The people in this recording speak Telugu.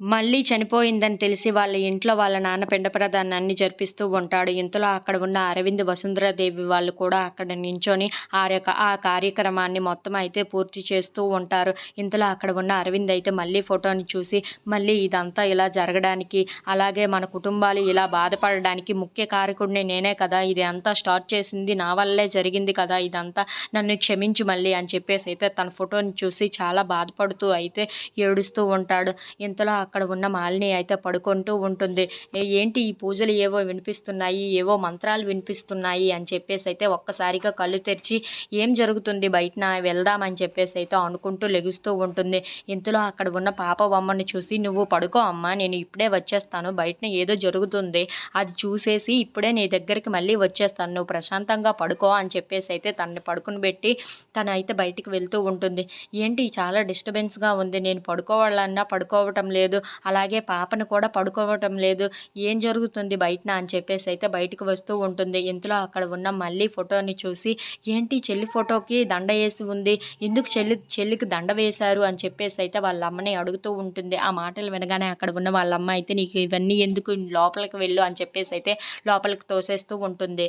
మళ్ళీ చనిపోయిందని తెలిసి వాళ్ళ ఇంట్లో వాళ్ళ నాన్న పిండ ప్రదానాన్ని జరిపిస్తూ ఉంటాడు. ఇంతలో అక్కడ ఉన్న అరవింద్ వసుంధరాదేవి వాళ్ళు కూడా అక్కడ నించొని ఆ యొక్క ఆ కార్యక్రమాన్ని మొత్తం అయితే పూర్తి చేస్తూ ఉంటారు. ఇంతలో అక్కడ ఉన్న అరవింద్ అయితే మళ్ళీ ఫోటోని చూసి మళ్ళీ ఇదంతా ఇలా జరగడానికి అలాగే మన కుటుంబాలు ఇలా బాధపడడానికి ముఖ్య కారకుడిని నేనే కదా ఇది అంతా స్టార్ట్ చేసింది నా వల్లే జరిగింది కదా ఇదంతా నన్ను క్షమించి మళ్ళీ అని చెప్పేసి అయితే తన ఫోటోని చూసి చాలా బాధపడుతూ అయితే ఏడుస్తూ ఉంటాడు. ఇంతలో అక్కడ ఉన్న మాలిని అయితే పడుకుంటూ ఉంటుంది. ఏంటి ఈ పూజలు ఏవో వినిపిస్తున్నాయి ఏవో మంత్రాలు వినిపిస్తున్నాయి అని చెప్పేసి అయితే ఒక్కసారిగా కళ్ళు తెరిచి ఏం జరుగుతుంది బయటన వెళ్దామని చెప్పేసి అయితే అనుకుంటూ లెగుస్తూ ఉంటుంది. ఇంతలో అక్కడ ఉన్న పాప బొమ్మని చూసి నువ్వు పడుకో అమ్మా నేను ఇప్పుడే వచ్చేస్తాను బయటన ఏదో జరుగుతుంది. అది చూసేసి ఇప్పుడే నీ దగ్గరికి మళ్ళీ వచ్చేస్తాను. నువ్వు ప్రశాంతంగా పడుకో అని చెప్పేసి అయితే తనని పడుకుని పెట్టి తను అయితే బయటికి వెళ్తూ ఉంటుంది. ఏంటి చాలా డిస్టర్బెన్స్గా ఉంది. నేను పడుకోవాలన్నా పడుకోవటం లేదు. అలాగే పాపను కూడా పడుకోవటం లేదు. ఏం జరుగుతుంది బయటన అని చెప్పేసి అయితే బయటకు వస్తూ ఉంటుంది. ఇంతలో అక్కడ ఉన్న మళ్ళీ ఫోటోని చూసి ఏంటి చెల్లి ఫోటోకి దండ వేసి ఉంది? ఎందుకు చెల్లి చెల్లికి దండ వేశారు? అని చెప్పేసి అయితే వాళ్ళ అమ్మని అడుగుతూ ఉంటుంది. ఆ మాటలు వినగానే అక్కడ ఉన్న వాళ్ళ అమ్మ అయితే నీకు ఇవన్నీ ఎందుకు? లోపలికి వెళ్ళు అని చెప్పేసి అయితే లోపలికి తోసేస్తూ ఉంటుంది.